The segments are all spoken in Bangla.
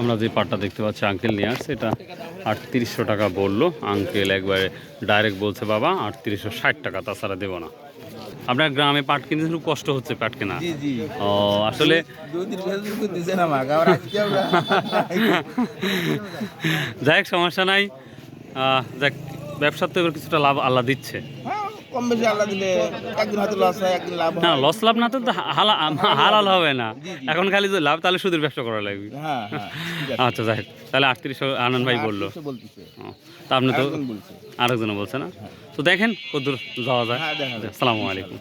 আমরা যে পাটটা দেখতে পাচ্ছি আঙ্কেল নিয়ে আসছে এটা আটত্রিশশো টাকা বলল। আঙ্কেল একবারে ডাইরেক্ট বলছে বাবা আটত্রিশশো ষাট টাকা তাছাড়া দেবো না। আপনার গ্রামে পাট কিনতে খুব কষ্ট হচ্ছে পাট কেনা? ও আসলে যাই হোক সমস্যা নাই। যাক ব্যবসার তো এবার কিছুটা লাভ আল্লাহ দিচ্ছে। হ্যাঁ, কম বেশি আল্লাহ দিলে একদিন হয়তো লস হয় একদিন লাভ না লস লাভ না তো তো হালা হালাল হবে না। এখন খালি যদি লাভ তাহলে সুদের ব্যবসা করা লাগবে। হ্যাঁ হ্যাঁ। আচ্ছা যাই তাহলে আটত্রিশশো আনন্দ ভাই বলল। তা আপনি তো বলছে। আরেকজনে বলছে না? তো দেখেন কতদূর যাওয়া যায়। হ্যাঁ আসসালামু আলাইকুম।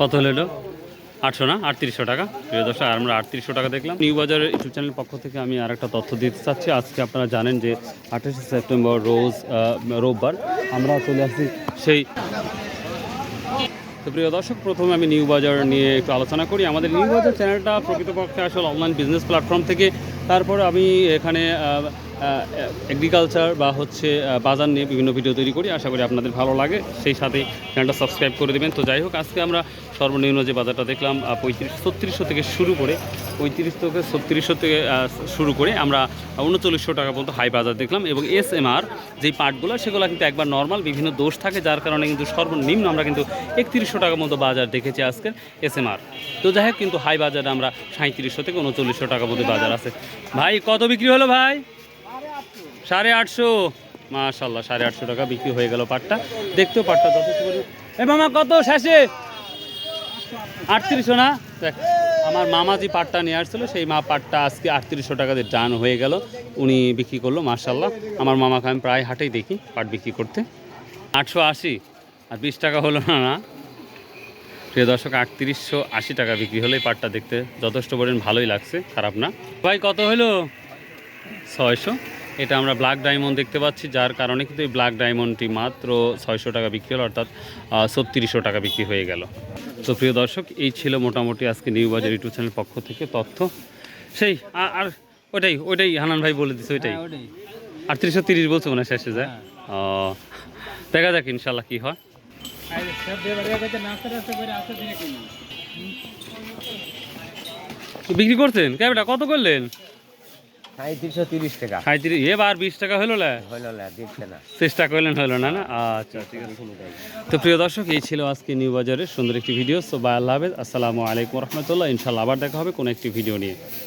কত হলো আটশো না, আটত্রিশশো টাকা। প্রিয় দর্শক আর আমরা আটত্রিশশো টাকা দেখলাম। নিউ বাজারের ইউটিউব চ্যানেলের পক্ষ থেকে আমি আর একটা তথ্য দিতে চাচ্ছি। আজকে আপনারা জানেন যে আঠাশে সেপ্টেম্বর রোজ রোববার আমরা চলে আসছি সেই তো প্রিয় দর্শক, প্রথমে আমি নিউ বাজার নিয়ে একটু আলোচনা করি। আমাদের নিউ বাজার চ্যানেলটা প্রকৃতপক্ষে আসলে অনলাইন বিজনেস প্ল্যাটফর্ম থেকে। তারপর আমি এখানে এগ্রিকালচার বা হচ্ছে বাজার নিয়ে বিভিন্ন ভিডিও তৈরি করি। আশা করি আপনাদের ভালো লাগে। সেই সাথে চ্যানেলটা সাবস্ক্রাইব করে দেবেন। তো যাই হোক, আজকে আমরা সর্বনিম্ন যে বাজারটা দেখলাম পঁয়ত্রিশ, ছত্রিশশো থেকে শুরু করে, পঁয়ত্রিশ থেকে ছত্রিশশো থেকে শুরু করে আমরা উনচল্লিশশো টাকা পর্যন্ত হাই বাজার দেখলাম এবং এস এম আর যেই পার্টগুলো সেগুলো কিন্তু একবার নর্মাল বিভিন্ন দোষ থাকে, যার কারণে কিন্তু সর্বনিম্ন আমরা কিন্তু একত্রিশশো টাকার মতো বাজার দেখেছি আজকের এস এম আর তো যাই হোক, কিন্তু হাই বাজারে আমরা সাঁত্রিশশো থেকে উনচল্লিশশো টাকা মধ্যে বাজার আছে। ভাই, কত বিক্রি হলো ভাই? সাড়ে আটশো। মাশাল্লাহ, সাড়ে আটশো টাকা বিক্রি হয়ে গেল পাটটা। দেখতেও পাটটা যথেষ্ট এ মামা, কত শেষে? আটত্রিশশো না? দেখ, আমার মামা যে পাটটা নিয়ে আসছিল, সেই মা পাটটা আজকে আটত্রিশশো টাকাতে ডান হয়ে গেল। উনি বিক্রি করল মার্শাল্লাহ আমার মামাকে আমি প্রায় হাটেই দেখি পাট বিক্রি করতে। আটশো আশি, আর বিশ টাকা হলো না না। প্রিয় দর্শক, আটত্রিশশো আশি টাকা বিক্রি হলো এই পাটটা দেখতে। যথেষ্ট পরিমাণ ভালোই লাগছে, খারাপ না। ভাই, কত হলো? ছয়শো। এটা আমরা ব্ল্যাক ডায়মন্ড দেখতে পাচ্ছি যার কারণে কিন্তু এই ব্ল্যাক ডায়মন্ডটি মাত্র ছয়শো টাকা বিক্রি হলো অর্থাৎ ছত্রিশশো টাকা বিক্রি হয়ে গেল। তো প্রিয় দর্শক এই ছিল মোটামুটি আজকে নিউ বাজার ইউটিউব চ্যানেল পক্ষ থেকে তথ্য। সেই আর- ওইটাই ওইটাই হানান ভাই বলে দিচ্ছে ওইটাই। আর আটত্রিশশো তিরিশ বলছো মনে শেষে যায়। ও দেখা যাক ইনশাল্লাহ কি হয়। বিক্রি করছেন? ক্যাবেটা কত করলেন সাঁত্রিশশো তিরিশ টাকা সাঁত্রিশ এবার বিশ টাকা হলো না। চেষ্টা করলেন হলো না না? আচ্ছা ঠিক আছে। তো প্রিয় দর্শক এই ছিল আজকে নিউ বাজারের সুন্দর একটি ভিডিও। সো আল্লাহ হাফেজ। আসসালামু আলাইকুম রহমতুল্লাহ। ইনশাল্লাহ আবার দেখা হবে কোনো একটি ভিডিও নিয়ে।